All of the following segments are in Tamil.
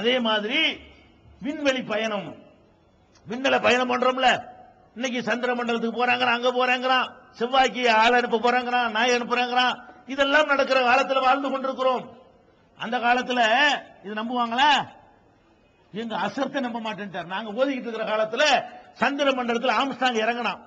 அதே மாதிரி விண்வெளி பயணம். விண்வெளி பயணம் பண்றோம்ல. இன்னைக்கு சந்திர மண்டலத்துக்கு போறாங்கிறான் அங்க போறாங்கிறான் செவ்வாய்க்கு ஆள் அனுப்ப போறாங்கிறான் நாய் அனுப்புறாங்கிறான். இதெல்லாம் நடக்கிற காலத்துல வாழ்ந்து கொண்டிருக்கிறோம். அந்த காலத்துல இது நம்புவாங்களா? எங்க அசத்தை நம்ப மாட்டேன்ட்டார். நாங்க ஓதிக்கிட்டு இருக்கிற காலத்துல சந்திர மண்டலத்தில் ஆம்ஸ்டாங் இறங்கினான்.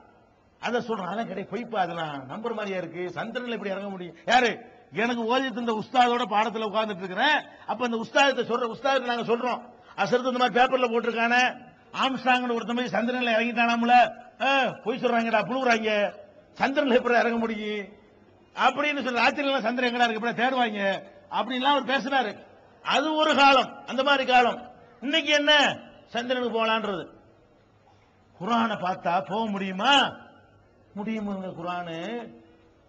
அதை சொல்றோம் அதெல்லாம் கிடையாது பொய்ப்பா அதெல்லாம். நம்புற மாதிரியா இருக்கு? சந்திரன்ல இப்படி இறங்க முடியும்? யாரு? எனக்கு ஓதிட்டு இந்த உஸ்தாதோட பாடத்துல உட்கார்ந்துட்டு இருக்கிறேன் அப்ப இந்த உஸ்தாதத்தை சொல்ற உஸ்தாதத்தை நாங்க சொல்றோம். அசரத்து இந்த மாதிரி பேப்பர்ல போட்டிருக்கானே. ஆம்ஸ்டாங்னு ஒருத்த மாதிரி சந்திரன்ல இறங்கிட்டானாமுல. ஆ, பொய் சொல்றாங்கடா புழுவுறாங்க சந்திரன்ல எப்படி இறங்க முடியும் அப்படின்னு சொல்லி ராத்திரில சந்திரன் எங்கடா இருக்கு? இப்படி தேடுவாங்க. அப்படின்லாம் அவர் பேசினாரு. அது ஒரு காலம். அந்த மாதிரி காலம். இன்னைக்கு என்ன? சந்திரனுக்கு போகலான்றது குரானை பார்த்தா போக முடியுமா? முடியுமுங்க குரானு.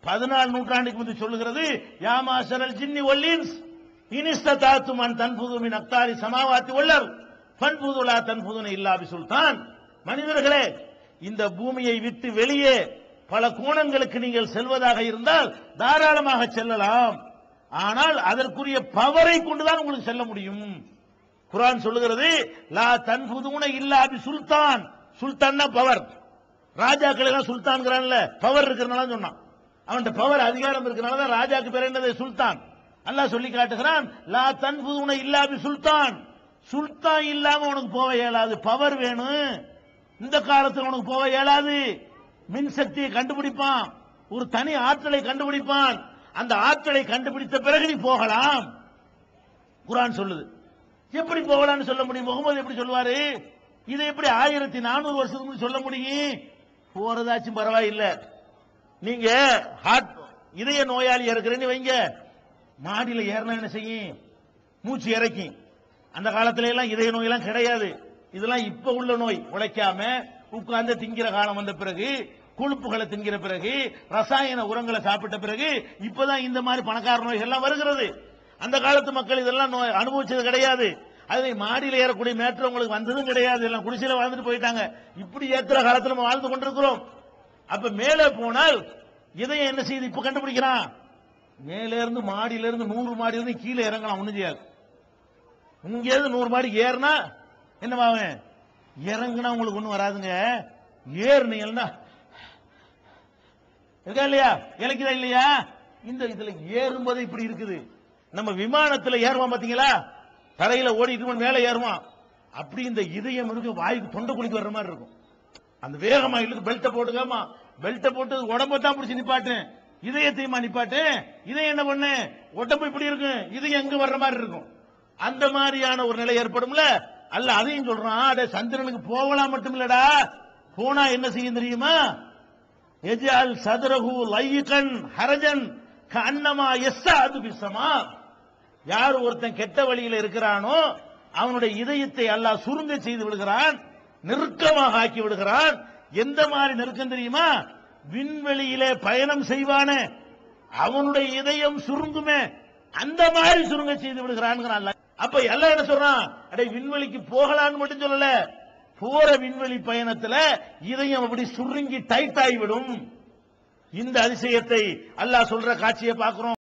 பதினாலு நூற்றாண்டுக்கு முந்தி சொல்லுகிறது யாமாசரல் ஜின்னி ஒல்லின்ஸ் இனிஸ்த தாத்துமன் தன்புதுமின் அக்தாரி சமாவாத்தி உள்ளர் பண்புதுலா தன்புதுன இல்லாபி சுல்தான் மனிதர்களே இந்த பூமியை விட்டு வெளியே பல கோணங்களுக்கு நீங்கள் செல்வதாக இருந்தால் தாராளமாக செல்லலாம். ஆனால் அதற்குரிய பவரை கொண்டுதான் உங்களுக்கு செல்ல முடியும். குரான் சொல்லுகிறது லா தன்புதுன இல்லாபி சுல்தான் சுல்தான் பவர். ராஜாக்கள் எல்லாம் பவர் இருக்கிறனால சொன்னான். அவன்கிட்ட பவர் அதிகாரம் இருக்கிறனால தான் ராஜாக்கு பேர் என்னது? சுல்தான். அல்லாஹ் சொல்லி காட்டுகிறான் லா தன்புதுன இல்லாமி சுல்தான். சுல்தான் இல்லாம உனக்கு போக இயலாது. பவர் வேணும். இந்த காலத்தில் உனக்கு போக இயலாது. மின்சக்தியை கண்டுபிடிப்பான். ஒரு தனி ஆற்றலை கண்டுபிடிப்பான். அந்த ஆற்றலை கண்டுபிடித்த பிறகு நீ போகலாம். குரான் சொல்லுது. எப்படி போகலாம்னு சொல்ல முடியும்? முகமது எப்படி சொல்லுவாரு? இதை எப்படி ஆயிரத்தி நானூறு வருஷத்துக்கு சொல்ல முடியும்? போறதாச்சும் பரவாயில்லை. நீங்க ஹார்ட் இதய நோயாளி இருக்கிறேன்னு வைங்க. மாடியில ஏறினா என்ன செய்யும்? மூச்சு இறக்கி அந்த காலத்துல எல்லாம் இதய நோயெல்லாம் கிடையாது. இதெல்லாம் இப்ப உள்ள நோய். உழைக்காம உட்கார்ந்து திங்கிற காலம் வந்த பிறகு கொழுப்புகளை திங்கிற பிறகு ரசாயன உரங்களை சாப்பிட்ட பிறகு இப்பதான் இந்த மாதிரி பணக்கார நோய்கள் எல்லாம் வருகிறது. அந்த காலத்து மக்கள் இதெல்லாம் நோய் அனுபவிச்சது கிடையாது. அது மாடியில் ஏறக்கூடிய மேற்று உங்களுக்கு வந்ததும் கிடையாது. எல்லாம் குடிசையில வாழ்ந்துட்டு போயிட்டாங்க. இப்படி ஏத்துற காலத்துல நம்ம வாழ்ந்து கொண்டிருக்கிறோம். அப்ப மேலே போனால் இதயம் என்ன செய்யுது? இப்ப கண்டுபிடிக்கிறான். மேலே இருந்து மாடியில இருந்து நூறு மாடி இருந்து கீழே இறங்கலாம் ஒண்ணும் செய்யாது. இங்க இருந்து நூறு மாடி ஏறினா என்னவாவேன் இறங்குனா உங்களுக்கு ஒண்ணும் வராதுங்க. ஏறுனீங்கன்னா இருக்கா இல்லையா? இலக்குதா இல்லையா? இந்த இதுல ஏறும்போது இப்படி இருக்குது. நம்ம விமானத்துல ஏறுவோம் பாத்தீங்களா? தரையில ஓடிட்டு மேல ஏறுவான் அப்படி இந்த இதயம் இருக்கு வாய்க்கு தொண்டை குளிக்கு வர்ற மாதிரி இருக்கும். அந்த வேகமா இழுக்கு பெல்ட்டை போட்டுக்காமா பெல்ட்டை போட்டு உடம்ப தான் பிடிச்சி நிப்பாட்டேன் இதயத்தையுமா நிப்பாட்டேன் இதயம் என்ன பண்ணு? உடம்பு இப்படி இருக்கும் இதயம் எங்க வர்ற மாதிரி இருக்கும். அந்த மாதிரியான ஒரு நிலை ஏற்படும்ல? அல்ல அதையும் சொல்றான். அட சந்திரனுக்கு போகலாம் மட்டும் இல்லடா. போனா என்ன செய்யும் தெரியுமா? எஜால் சதுரகு லையகன் ஹரஜன் கண்ணமா எஸ்ஸா அது பிசமா யார் ஒருத்தன் கெட்ட வழியில் இருக்கிறானோ அவனுடைய இதயத்தை அல்லாஹ் சுருங்க செய்து விடுகிறான். நெருக்கமாக ஆக்கி விடுகிறான். எந்த மாதிரி நெருக்கம் தெரியுமா? விண்வெளியிலே பயணம் செய்வானே. அவனுடைய இதயம் சுருங்குமே. அந்த மாதிரி சுருங்க செய்து விடுகிறான் அப்ப எல்லாம் என்ன சொல்றான்? அடே விண்வெளிக்கு போகலான்னு மட்டும் சொல்லல. போற விண்வெளி பயணத்துல இதயம் அப்படி சுருங்கி டைட் ஆகிவிடும். இந்த அதிசயத்தை அல்லாஹ் சொல்ற காட்சியை பார்க்கிறோம்.